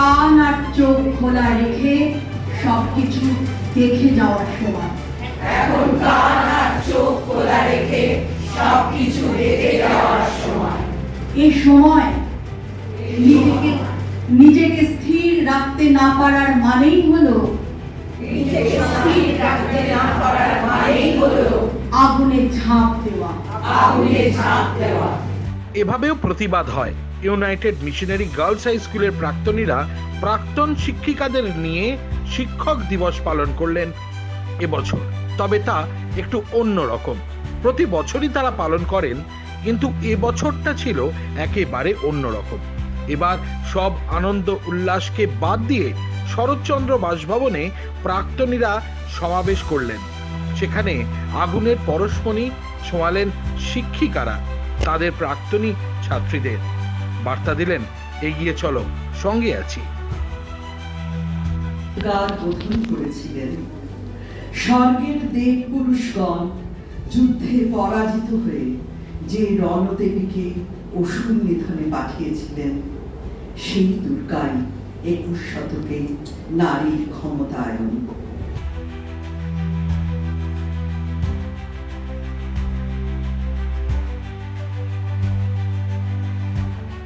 কান আর চোখ খোলা রেখে সবকিছু দেখে যাওয়ার সময়। এখন কান আর চোখ খোলা রেখে সবকিছু দেখে যাওয়ার সময়। এ সময় নিজেকে নিজেকে স্থির রাখতে না পারার মানেই হলো নিজেকে স্থির রাখতে না পারার মানেই হলো আগুনে ঝাঁপ দেওয়া। আগুনে ঝাঁপ দেওয়া। এভাবেও প্রতিবাদ হয়। ইউনাইটেড মিশনারি গার্লস হাই স্কুলের প্রাক্তনীরা প্রাক্তন শিক্ষিকাদের নিয়ে শিক্ষক দিবস পালন করলেন এবছর। তবে তা একটু অন্য রকম। প্রতি বছরই তারা পালন করেন, কিন্তু এবছরটা ছিল একেবারে অন্য রকম। এবার সব আনন্দ উল্লাসকে বাদ দিয়ে শরৎচন্দ্র বাসভবনে প্রাক্তনীরা সমাবেশ করলেন। সেখানে আগুনের পরশমণি ছোঁয়ালেন শিক্ষিকারা, তাদের প্রাক্তনী ছাত্রীদের। বার্তা দিলেন, এগিয়ে চলো, সঙ্গে আছি। স্বর্গের দেব পুরুষগণ যুদ্ধে পরাজিত হয়ে যে রণদেবীকে অসুর নিধনে পাঠিয়েছিলেন, সেই দুর্গাই একুশ শতকে নারীর ক্ষমতায়ন।